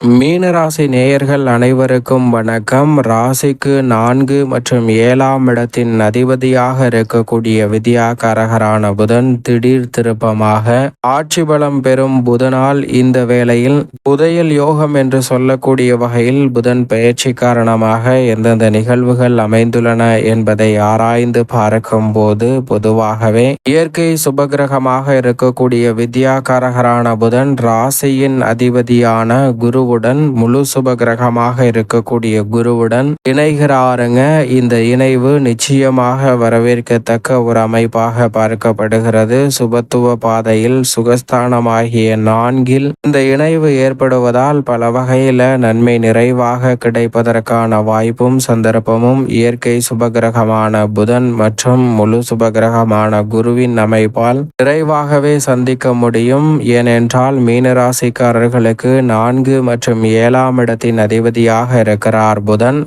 மீனராசி நேயர்கள் அனைவருக்கும் வணக்கம். ராசிக்கு நான்கு மற்றும் ஏழாம் இடத்தின் அதிபதியாக இருக்கக்கூடிய வித்யாகாரகரான புதன் திடீர் திருப்பமாக ஆட்சி பலம் பெறும் புதனால் இந்த வேளையில் புதையல் யோகம் என்று சொல்லக்கூடிய வகையில் புதன் பயிற்சி காரணமாக எந்தெந்த நிகழ்வுகள் அமைந்துள்ளன என்பதை ஆராய்ந்து பார்க்கும் போது பொதுவாகவே இயற்கை சுபகிரகமாக இருக்கக்கூடிய வித்யாகாரகரான புதன் ராசியின் அதிபதியான குரு குருவுடன் முழு சுப கிரகமாக இருக்கக்கூடிய குருவுடன் இணைகிறாருங்க. இந்த இணைவு நிச்சயமாக வரவேற்கத்தக்க ஒரு அமைப்பாக பார்க்கப்படுகிறது. சுபத்துவ பாதையில் சுகஸ்தானமாகிய நான்கில் இந்த இணைவு ஏற்படுவதால் பல வகையில நன்மை நிறைவாக கிடைப்பதற்கான வாய்ப்பும் சந்தர்ப்பமும் இயற்கை சுபகிரகமான புதன் மற்றும் முழு சுபகிரகமான குருவின் அமைப்பால் நிறைவாகவே சந்திக்க முடியும். ஏனென்றால் மீனராசிக்காரர்களுக்கு நான்கு மற்றும் மற்றும் ஏழாம் இடத்தின் அதிபதியாக இருக்கிறார் புதன்.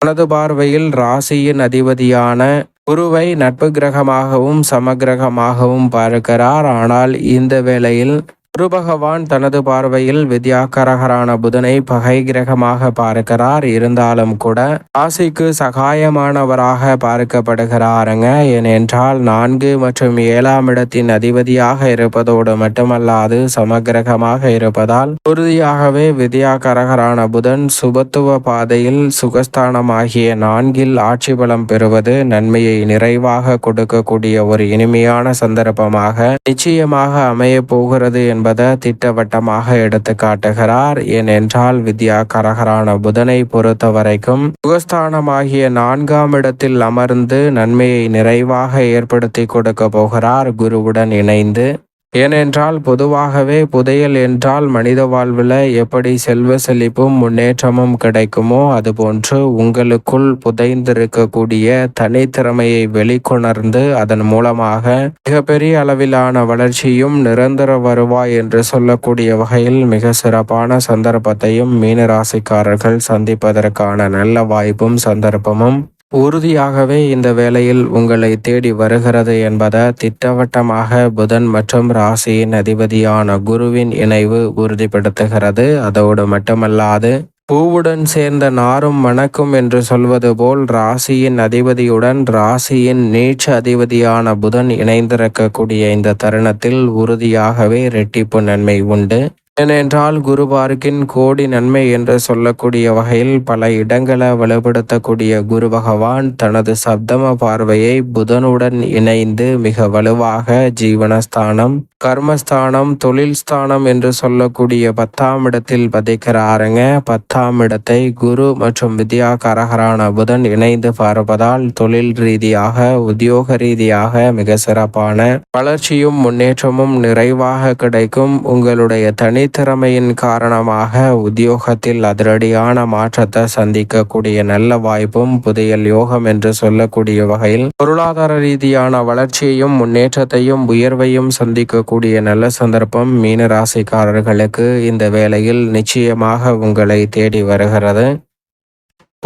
தனது பார்வையில் ராசியின் அதிபதியான குருவை நட்பு கிரகமாகவும் சமகிரகமாகவும் பார்க்கிறார். ஆனால் இந்த வேளையில் குரு பகவான் தனது பார்வையில் வித்யாகரகரான புதனை பகை கிரகமாக பார்க்கிறார். இருந்தாலும் கூட ராசிக்கு சகாயமானவராக பார்க்கப்படுகிறாருங்க. ஏனென்றால் நான்கு மற்றும் ஏழாம் இடத்தின் அதிபதியாக இருப்பதோடு மட்டுமல்லாது சமகிரகமாக இருப்பதால் உறுதியாகவே வித்யாகரகரான புதன் சுபத்துவ பாதையில் சுகஸ்தானமாகிய நான்கில் ஆட்சி பலம் பெறுவது நன்மையை நிறைவாக கொடுக்கக்கூடிய ஒரு இனிமையான சந்தர்ப்பமாக நிச்சயமாக அமைய போகிறது என்பது என்பதை திட்டவட்டமாக எடுத்து காட்டுகிறார். ஏனென்றால் வித்யா கரகரான புதனை பொறுத்த வரைக்கும் சுகஸ்தானமாகிய நான்காம் இடத்தில் அமர்ந்து நன்மையை நிறைவாக ஏற்படுத்தி கொடுக்க போகிறார். குருவுடன் இணைந்து ஏனென்றால் பொதுவாகவே புதையல் என்றால் மனித வாழ்வில் எப்படி செல்வ செழிப்பும் முன்னேற்றமும் கிடைக்குமோ அதுபோன்று உங்களுக்குள் புதைந்திருக்கக்கூடிய தனித்திறமையை வெளிக்கொணர்ந்து அதன் மூலமாக மிகப்பெரிய அளவிலான வளர்ச்சியும் நிரந்தர வருவாய் என்று சொல்லக்கூடிய வகையில் மிக சிறப்பான சந்தர்ப்பத்தையும் மீனராசிக்காரர்கள் சந்திப்பதற்கான நல்ல வாய்ப்பும் சந்தர்ப்பமும் உறுதியாகவே இந்த வேளையில் உங்களை தேடி வருகிறது என்பதை திட்டவட்டமாக புதன் மற்றும் ராசியின் அதிபதியான குருவின் இணைவு உறுதிப்படுத்துகிறது. அதோடு மட்டுமல்லாது பூவுடன் சேர்ந்த நாரும் மணக்கும் என்று சொல்வது போல் ராசியின் அதிபதியுடன் ராசியின் நீச்ச அதிபதியான புதன் இணைந்திருக்கக்கூடிய இந்த தருணத்தில் உறுதியாகவே ரெட்டிப்பு நன்மை உண்டு. ஏனென்றால் குருபார்க்கின் கோடி நன்மை என்று சொல்லக்கூடிய வகையில் பல இடங்களை வலுப்படுத்தக்கூடிய குரு பகவான் தனது சப்தம பார்வையை புதனுடன் இணைந்து மிக வலுவாக ஜீவனஸ்தானம் கர்மஸ்தானம் தொழில் ஸ்தானம் என்று சொல்லக்கூடிய பத்தாம் இடத்தில் பதிக்கிறாருங்க பத்தாம் இடத்தை குரு மற்றும் வித்யா கரகரான புதன் இணைந்து பார்ப்பதால் தொழில் ரீதியாக உத்தியோக ரீதியாக மிக சிறப்பான வளர்ச்சியும் முன்னேற்றமும் நிறைவாக கிடைக்கும். உங்களுடைய தனி தனித்திறமையின் காரணமாக உத்தியோகத்தில் அதிரடியான மாற்றத்தை சந்திக்கக்கூடிய நல்ல வாய்ப்பும் புதையல் யோகம் என்று சொல்லக்கூடிய வகையில் பொருளாதார ரீதியான வளர்ச்சியையும் முன்னேற்றத்தையும் உயர்வையும் சந்திக்கக்கூடிய நல்ல சந்தர்ப்பம் மீனராசிக்காரர்களுக்கு இந்த வேளையில் நிச்சயமாக உங்களை தேடி வருகிறது.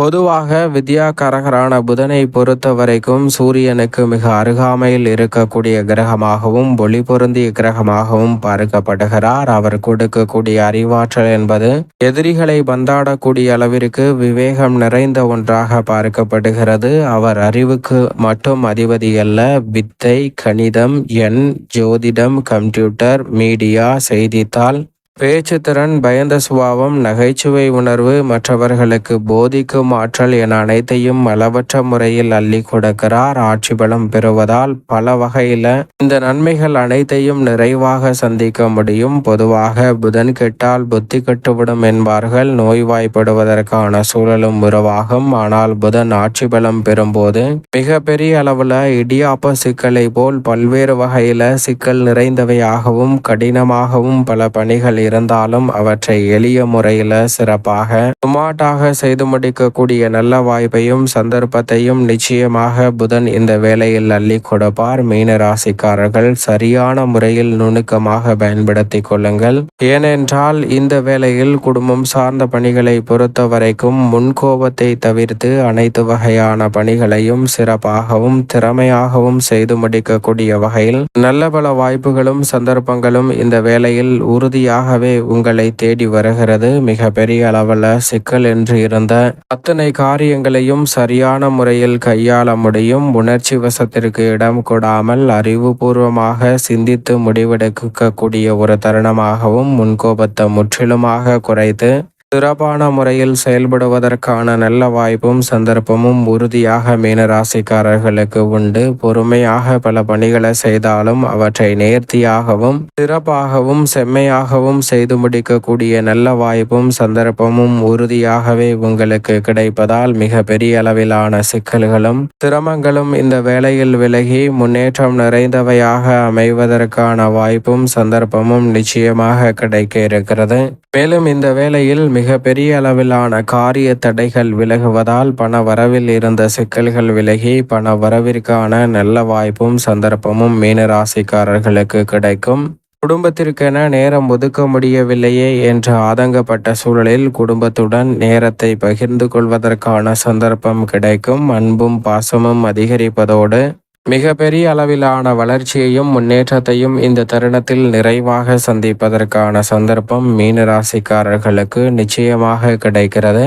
பொதுவாக வித்யாகரகரான புதனை பொறுத்த வரைக்கும் சூரியனுக்கு மிக அருகாமையில் இருக்கக்கூடிய கிரகமாகவும் ஒளி பொருந்திய கிரகமாகவும் பார்க்கப்படுகிறார். அவர் கொடுக்கக்கூடிய அறிவாற்றல் என்பது எதிரிகளை பந்தாடக்கூடிய அளவிற்கு விவேகம் நிறைந்த ஒன்றாக பார்க்கப்படுகிறது. அவர் அறிவுக்கு மட்டும் அதிபதி அல்ல. வித்தை கணிதம் எண் ஜோதிடம் கம்ப்யூட்டர் மீடியா செய்தித்தாள் பேச்சுத்திறன் பயந்த சுபாவம் நகைச்சுவை உணர்வு மற்றவர்களுக்கு போதிக்கும் ஆற்றல் என அனைத்தையும் அளவற்ற முறையில் அள்ளி கொடுக்கிறார். ஆட்சி பலம் பெறுவதால் பல வகையில இந்த நன்மைகள் அனைத்தையும் நிறைவாக சந்திக்க முடியும். பொதுவாக புதன் கெட்டால் புத்தி கட்டுவிடும் என்பார்கள். நோய்வாய்ப்படுவதற்கான சூழலும் உருவாகும். ஆனால் புதன் ஆட்சி பலம் பெறும்போது மிக பெரிய அளவுல இடியாப்ப சிக்கலை போல் பல்வேறு வகையில சிக்கல் நிறைந்தவையாகவும் கடினமாகவும் பல பணிகள் இருந்தாலும் அவற்றை எளிய முறையில் சிறப்பாக சுமாட்டாக செய்து முடிக்கக்கூடிய நல்ல வாய்ப்பையும் சந்தர்ப்பத்தையும் நிச்சயமாக புதன் இந்த வேளையில் அள்ளி கொடுப்பார். மீன ராசிக்காரர்கள் சரியான முறையில் நுணுக்கமாக பயன்படுத்திக் கொள்ளுங்கள். ஏனென்றால் இந்த வேளையில் குடும்பம் சார்ந்த பணிகளை பொறுத்த வரைக்கும் முன்கோபத்தை தவிர்த்து அனைத்து வகையான பணிகளையும் சிறப்பாகவும் திறமையாகவும் செய்து முடிக்கக்கூடிய வகையில் நல்ல பல வாய்ப்புகளும் சந்தர்ப்பங்களும் இந்த வேளையில் உறுதியாக உறுதியாகவே உங்களை தேடி வருகிறது மிக பெரிய அளவில் சிக்கல் என்று இருந்த அத்தனை காரியங்களையும் சரியான முறையில் கையாள முடியும். உணர்ச்சி வசத்திற்கு இடம் கொடாமல் அறிவுபூர்வமாக சிந்தித்து முடிவெடுக்கக்கூடிய ஒரு தருணமாகவும் முன்கோபத்தை முற்றிலுமாக குறைத்து சிறப்பான முறையில் செயல்படுவதற்கான நல்ல வாய்ப்பும் சந்தர்ப்பமும் உறுதியாக மீனராசிக்காரர்களுக்கு உண்டு. பொறுமையாக பல பணிகளை செய்தாலும் அவற்றை நேர்த்தியாகவும் சிறப்பாகவும் செம்மையாகவும் செய்து முடிக்கக்கூடிய நல்ல வாய்ப்பும் சந்தர்ப்பமும் உறுதியாகவே உங்களுக்கு கிடைப்பதால் மிக பெரிய அளவிலான சிக்கல்களும் சிரமங்களும் இந்த வேளையில் விலகி முன்னேற்றம் நிறைந்தவையாக அமைவதற்கான வாய்ப்பும் சந்தர்ப்பமும் நிச்சயமாக கிடைக்க இருக்கிறது. மேலும் இந்த வேளையில் மிக பெரிய அளவிலான காரிய தடைகள் விலகுவதால் பண வரவில் இருந்த சிக்கல்கள் விலகி பண வரவிற்கான நல்ல வாய்ப்பும் சந்தர்ப்பமும் மீனராசிக்காரர்களுக்கு கிடைக்கும். குடும்பத்திற்கென நேரம் ஒதுக்க முடியவில்லையே என்று ஆதங்கப்பட்ட சூழலில் குடும்பத்துடன் நேரத்தை பகிர்ந்து கொள்வதற்கான சந்தர்ப்பம் கிடைக்கும். அன்பும் பாசமும் அதிகரிப்பதோடு மிகப்பெரிய அளவிலான வளர்ச்சியையும் முன்னேற்றத்தையும் இந்த தருணத்தில் நிறைவாக சந்திப்பதற்கான சந்தர்ப்பம் மீனராசிக்காரர்களுக்கு நிச்சயமாக கிடைக்கிறது.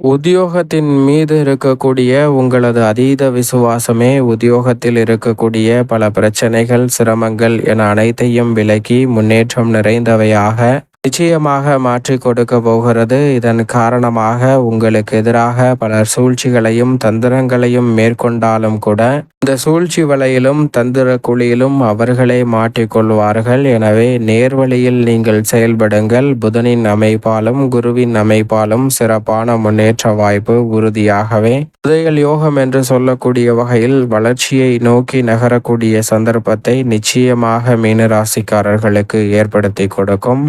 உத்தியோகத்தின் மீது இருக்கக்கூடிய உங்களது அதீத விசுவாசமே உத்தியோகத்தில் இருக்கக்கூடிய பல பிரச்சனைகள் சிரமங்கள் என அனைத்தையும் விலக்கி முன்னேற்றம் நிறைந்தவையாக நிச்சயமாக மாற்றி கொடுக்க போகிறது. இதன் காரணமாக உங்களுக்கு எதிராக பலர் சூழ்ச்சிகளையும் தந்திரங்களையும் மேற்கொண்டாலும் கூட இந்த சூழ்ச்சி வலையிலும் தந்திர குழியிலும் அவர்களே மாட்டிக்கொள்வார்கள் எனவே நேர்வழியில் நீங்கள் செயல்படுங்கள். புதனின் அமைப்பாலும் குருவின் அமைப்பாலும் சிறப்பான முன்னேற்ற வாய்ப்பு உறுதியாகவே. புதையல் யோகம் என்று சொல்லக்கூடிய வகையில் வளர்ச்சியை நோக்கி நகரக்கூடிய சந்தர்ப்பத்தை நிச்சயமாக மீனராசிக்காரர்களுக்கு ஏற்படுத்தி கொடுக்கும்.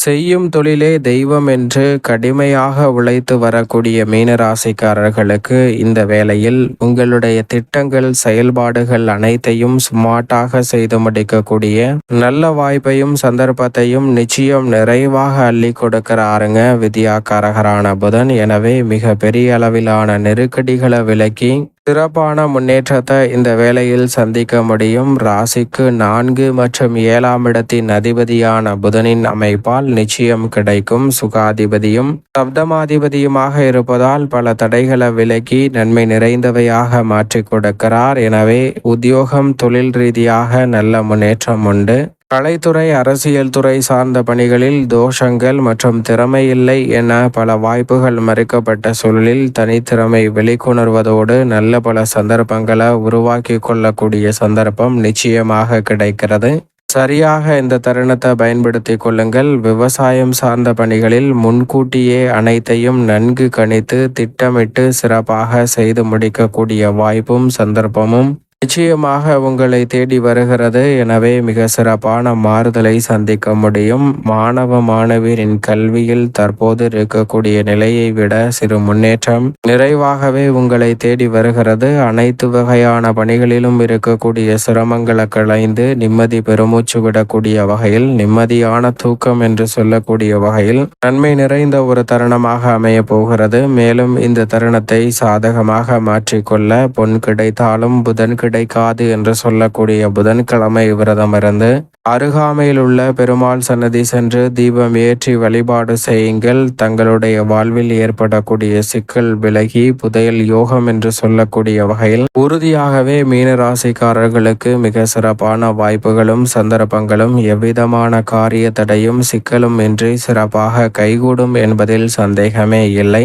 செய்யும் தொழிலே தெய்வம் என்று கடுமையாக உழைத்து வரக்கூடிய மீனராசிக்காரர்களுக்கு இந்த வேளையில் உங்களுடைய திட்டங்கள் செயல்பாடுகள் அனைத்தையும் ஸ்மார்ட்டாக செய்து முடிக்கக்கூடிய நல்ல வாய்ப்பையும் சந்தர்ப்பத்தையும் நிச்சயம் நிறைவாக அள்ளி கொடுக்கிறாருங்க வித்யாக்காரகரான புதன். எனவே மிக பெரிய அளவிலான நெருக்கடிகளை விலக்கி சிறப்பான முன்னேற்றத்தை இந்த வேளையில் சந்திக்க முடியும். ராசிக்கு நான்கு மற்றும் ஏழாம் இடத்தின் அதிபதியான புதனின் அமைப்பால் நிச்சயம் கிடைக்கும். சுகாதிபதியும் சப்தமாதிபதியுமாக இருப்பதால் பல தடைகளை விலக்கி நன்மை நிறைந்தவையாக மாற்றிக் கொடுக்கிறார். எனவே உத்தியோகம் தொழில் ரீதியாக நல்ல முன்னேற்றம் உண்டு. கலைத்துறை அரசியல் துறை சார்ந்த பணிகளில் தோஷங்கள் மற்றும் திறமை இல்லை என பல வாய்ப்புகள் மறுக்கப்பட்ட சூழலில் தனித்திறமை வெளிக்கொணர்வதோடு நல்ல பல சந்தர்ப்பங்களை உருவாக்கி கொள்ளக்கூடிய சந்தர்ப்பம் நிச்சயமாக கிடைக்கிறது. சரியாக இந்த தருணத்தை பயன்படுத்தி கொள்ளுங்கள். விவசாயம் சார்ந்த பணிகளில் முன்கூட்டியே அனைத்தையும் நன்கு கணித்து திட்டமிட்டு சிறப்பாக செய்து முடிக்கக்கூடிய வாய்ப்பும் சந்தர்ப்பமும் நிச்சயமாக உங்களை தேடி வருகிறது. எனவே மிக சிறப்பான மாறுதலை சந்திக்க முடியும். மாணவ மாணவியரின் கல்வியில் தற்போது இருக்கக்கூடிய நிலையை விட சிறு முன்னேற்றம் நிறைவாகவே உங்களை தேடி வருகிறது. அனைத்து வகையான பணிகளிலும் இருக்கக்கூடிய சிரமங்களை களைந்து நிம்மதி பெருமூச்சு விடக்கூடிய வகையில் நிம்மதியான தூக்கம் என்று சொல்லக்கூடிய வகையில் நன்மை நிறைந்த ஒரு தருணமாக அமைய போகிறது. மேலும் இந்த தருணத்தை சாதகமாக மாற்றிக்கொள்ள பொன் கிடைத்தாலும் புதன் கிடைக்காது என்று சொல்லக்கூடிய புதன்கிழமை விரதமிருந்து அருகாமையில் உள்ள பெருமாள் சன்னதி சென்று தீபம் ஏற்றி வழிபாடு செய்யுங்கள். தங்களுடைய வாழ்வில் ஏற்படக்கூடிய சிக்கல் விலகி புதையல் யோகம் என்று சொல்லக்கூடிய வகையில் உறுதியாகவே மீனராசிக்காரர்களுக்கு மிக சிறப்பான வாய்ப்புகளும் சந்தர்ப்பங்களும் எவ்விதமான காரிய தடையும் சிக்கலும் இன்றி சிறப்பாக கைகூடும் என்பதில் சந்தேகமே இல்லை.